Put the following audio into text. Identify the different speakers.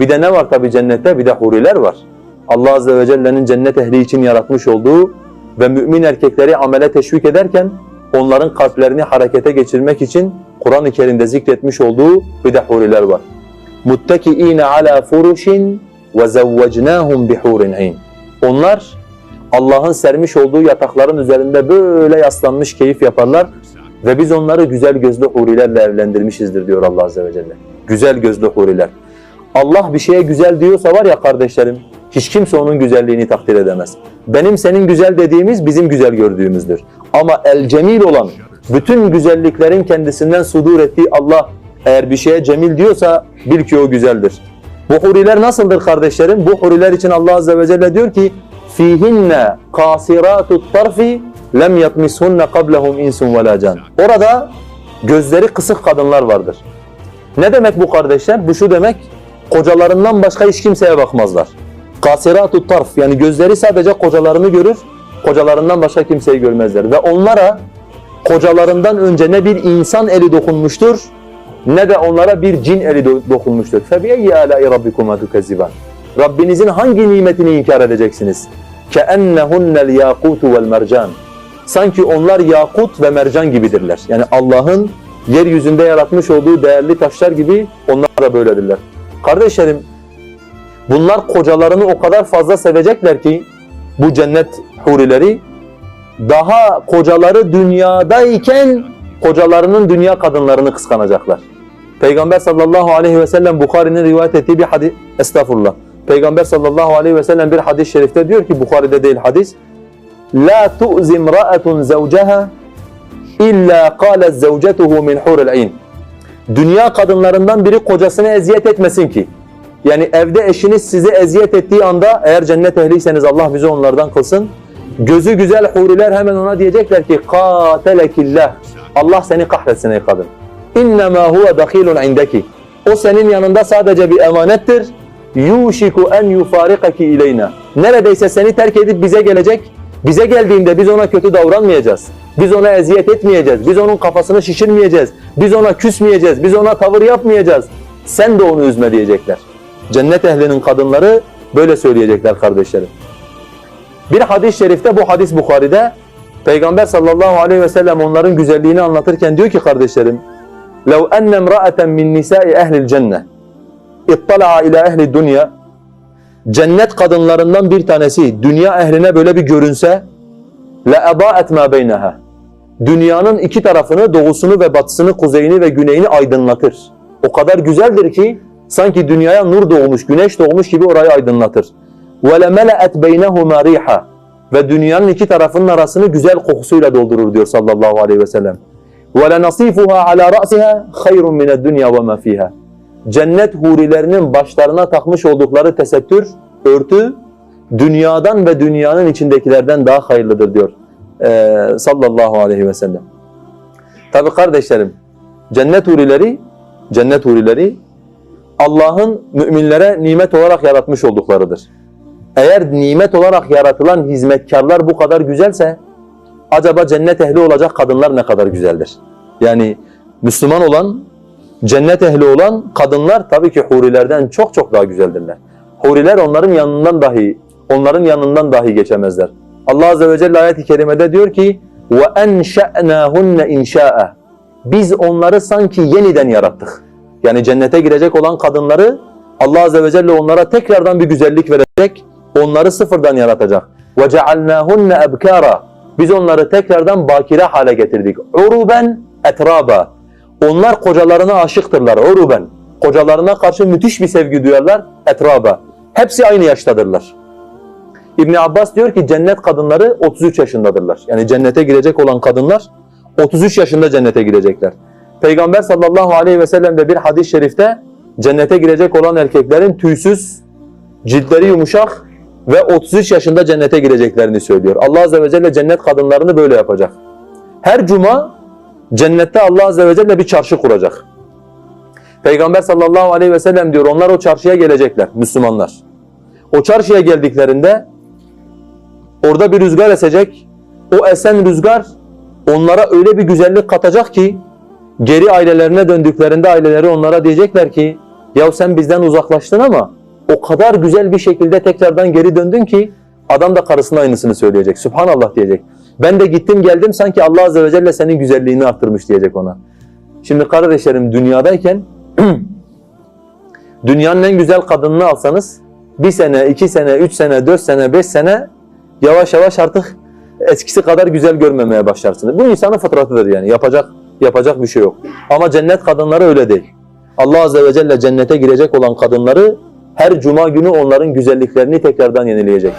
Speaker 1: Bir de ne var tabi cennette? Bir de huriler var. Allah Azze ve Celle'nin cennet ehli için yaratmış olduğu ve mümin erkekleri amele teşvik ederken onların kalplerini harekete geçirmek için Kur'an-ı Kerim'de zikretmiş olduğu bir de huriler var. مُتَّكِئِينَ عَلَى فُرُشٍ وَزَوَّجْنَاهُمْ بِحُورٍ عِينٍ Onlar Allah'ın sermiş olduğu yatakların üzerinde böyle yaslanmış keyif yaparlar ve biz onları güzel gözlü hurilerle evlendirmişizdir diyor Allah Azze ve Celle. Güzel gözlü huriler. Allah bir şeye güzel diyorsa var ya kardeşlerim, hiç kimse onun güzelliğini takdir edemez. Benim senin güzel dediğimiz bizim güzel gördüğümüzdür. Ama el cemil olan, bütün güzelliklerin kendisinden sudur ettiği Allah eğer bir şeye cemil diyorsa bil ki o güzeldir. Bu huriler nasıldır kardeşlerim? Bu huriler için Allah Azze ve Celle diyor ki fihinne kasiratu tarfi lem yatmishunne qablahum insun ve can. Orada gözleri kısık kadınlar vardır. Ne demek bu kardeşler? Bu şu demek kocalarından başka hiç kimseye bakmazlar. Kasiratut tarf yani gözleri sadece kocalarını görür, kocalarından başka kimseyi görmezler. Ve onlara kocalarından önce ne bir insan eli dokunmuştur, ne de onlara bir cin eli do- dokunmuştur. فَبِيَيِّ آلَاءِ رَبِّكُمَا تُكَذِّبَانِ Rabbinizin hangi nimetini inkar edeceksiniz? كَأَنَّهُنَّ الْيَاقُوتُ وَالْمَرْجَانِ Sanki onlar yakut ve mercan gibidirler. Yani Allah'ın yeryüzünde yaratmış olduğu değerli taşlar gibi onlar da böyledirler. Kardeşlerim, bunlar kocalarını o kadar fazla sevecekler ki bu cennet hurileri daha kocaları dünyadayken kocalarının dünya kadınlarını kıskanacaklar. Peygamber sallallahu aleyhi ve sellem Bukhari'nin rivayet ettiği bir hadis, estağfurullah. Peygamber sallallahu aleyhi ve sellem bir hadis-i şerifte diyor ki Bukhari'de değil hadis. La tu'zi imra'atun zawjaha illa qalet zawjatuhu min huril ayn. Dünya kadınlarından biri kocasına eziyet etmesin ki. Yani evde eşiniz size eziyet ettiği anda eğer cennet ehliyseniz Allah bizi onlardan kılsın. Gözü güzel huriler hemen ona diyecekler ki katelekillah. Allah seni kahretsin ey kadın. İnnemâ huve dakilun indeki. O senin yanında sadece bir emanettir. Yuşiku en yufarikaki ileyna. Neredeyse seni terk edip bize gelecek. Bize geldiğinde biz ona kötü davranmayacağız. Biz ona eziyet etmeyeceğiz. Biz onun kafasını şişirmeyeceğiz. Biz ona küsmeyeceğiz. Biz ona tavır yapmayacağız. Sen de onu üzme diyecekler. Cennet ehlinin kadınları böyle söyleyecekler kardeşlerim. Bir hadis-i şerifte bu hadis Bukhari'de Peygamber sallallahu aleyhi ve sellem onların güzelliğini anlatırken diyor ki kardeşlerim لَوْ أَنَّ امْرَأَةً مِنْ نِسَاءِ اَهْلِ الْجَنَّةِ اِطَّلَعَ اِلَى اَهْلِ الدُّنْيَا Cennet kadınlarından bir tanesi dünya ehline böyle bir görünse la edaet ma beynaha. Dünyanın iki tarafını, doğusunu ve batısını, kuzeyini ve güneyini aydınlatır. O kadar güzeldir ki sanki dünyaya nur doğmuş, güneş doğmuş gibi orayı aydınlatır. Ve la melaet beynehuma riha. Ve dünyanın iki tarafının arasını güzel kokusuyla doldurur diyor sallallahu aleyhi ve sellem. Ve la nasifuha ala ra'siha hayrun min ed-dunya ve ma. Cennet hurilerinin başlarına takmış oldukları tesettür, örtü dünyadan ve dünyanın içindekilerden daha hayırlıdır diyor ee, sallallahu aleyhi ve sellem. Tabi kardeşlerim, cennet hurileri, cennet hurileri Allah'ın müminlere nimet olarak yaratmış olduklarıdır. Eğer nimet olarak yaratılan hizmetkarlar bu kadar güzelse, acaba cennet ehli olacak kadınlar ne kadar güzeldir? Yani Müslüman olan, cennet ehli olan kadınlar tabii ki hurilerden çok çok daha güzeldirler. Huriler onların yanından dahi, onların yanından dahi geçemezler. Allah Azze ve Celle ayet-i kerimede diyor ki وَاَنْشَأْنَاهُنَّ اِنْشَاءً Biz onları sanki yeniden yarattık. Yani cennete girecek olan kadınları Allah Azze ve Celle onlara tekrardan bir güzellik verecek, onları sıfırdan yaratacak. وَجَعَلْنَاهُنَّ اَبْكَارًا Biz onları tekrardan bakire hale getirdik. عُرُبًا اَتْرَابًا Onlar kocalarına aşıktırlar, uruben. Kocalarına karşı müthiş bir sevgi duyarlar, etraba. Hepsi aynı yaştadırlar. İbn Abbas diyor ki cennet kadınları 33 yaşındadırlar. Yani cennete girecek olan kadınlar 33 yaşında cennete girecekler. Peygamber sallallahu aleyhi ve sellem de bir hadis-i şerifte cennete girecek olan erkeklerin tüysüz, ciltleri yumuşak ve 33 yaşında cennete gireceklerini söylüyor. Allah azze ve celle cennet kadınlarını böyle yapacak. Her cuma cennette Allah azze ve celle bir çarşı kuracak. Peygamber sallallahu aleyhi ve sellem diyor onlar o çarşıya gelecekler Müslümanlar. O çarşıya geldiklerinde orada bir rüzgar esecek. O esen rüzgar onlara öyle bir güzellik katacak ki geri ailelerine döndüklerinde aileleri onlara diyecekler ki Ya sen bizden uzaklaştın ama o kadar güzel bir şekilde tekrardan geri döndün ki adam da karısına aynısını söyleyecek. Subhanallah diyecek. Ben de gittim geldim sanki Allah Azze ve Celle senin güzelliğini arttırmış diyecek ona. Şimdi kardeşlerim dünyadayken dünyanın en güzel kadınını alsanız bir sene, iki sene, üç sene, dört sene, beş sene yavaş yavaş artık eskisi kadar güzel görmemeye başlarsınız. Bu insanın fıtratıdır yani yapacak yapacak bir şey yok. Ama cennet kadınları öyle değil. Allah Azze ve Celle cennete girecek olan kadınları her cuma günü onların güzelliklerini tekrardan yenileyecek.